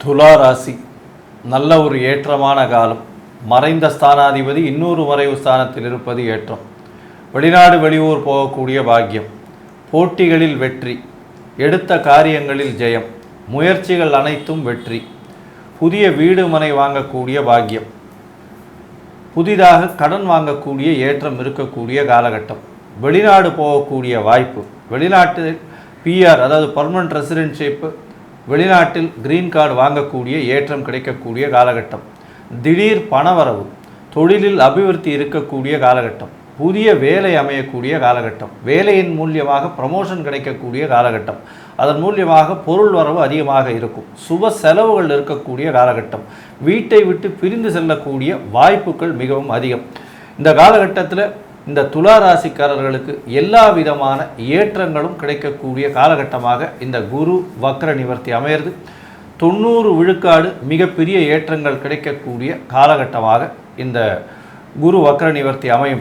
துலா ராசி நல்ல ஒரு ஏற்றமான காலம். மறைந்த ஸ்தானாதிபதி இன்னொரு மறைவு ஸ்தானத்தில் இருப்பது ஏற்றம். வெளிநாடு வெளியூர் போகக்கூடிய பாக்கியம். போட்டிகளில் வெற்றி. எடுத்த காரியங்களில் ஜெயம். முயற்சிகள் அனைத்தும் வெற்றி. புதிய வீடு மனை வாங்கக்கூடிய பாக்கியம். புதிதாக கடன் வாங்கக்கூடிய ஏற்றம் இருக்கக்கூடிய காலகட்டம். வெளிநாடு போகக்கூடிய வாய்ப்பு. வெளிநாட்டில் பிஆர் அதாவது பர்மனன்ட் ரெசிடென்ஷிப்பு வெளிநாட்டில் கிரீன் கார்டு வாங்கக்கூடிய ஏற்றம் கிடைக்கக்கூடிய காலகட்டம். திடீர் பணவரவு தொழிலில் அபிவிருத்தி இருக்கக்கூடிய காலகட்டம் புதிய வேலை அமையக்கூடிய காலகட்டம் வேலையின் மூலியமாக ப்ரமோஷன் கிடைக்கக்கூடிய காலகட்டம். அதன் மூலியமாக பொருள் வரவு அதிகமாக இருக்கும். சுப செலவுகள் இருக்கக்கூடிய காலகட்டம். வீட்டை விட்டு பிரிந்து செல்லக்கூடிய வாய்ப்புகள் மிகவும் அதிகம். இந்த காலகட்டத்தில் இந்த துலா ராசிக்காரர்களுக்கு எல்லா விதமான ஏற்றங்களும் கிடைக்கக்கூடிய காலகட்டமாக இந்த குரு வக்ர நிவர்த்தி அமையிறது. தொண்ணூறு விழுக்காடு மிகப்பெரிய ஏற்றங்கள் கிடைக்கக்கூடிய காலகட்டமாக இந்த குரு வக்ர நிவர்த்தி அமையும்.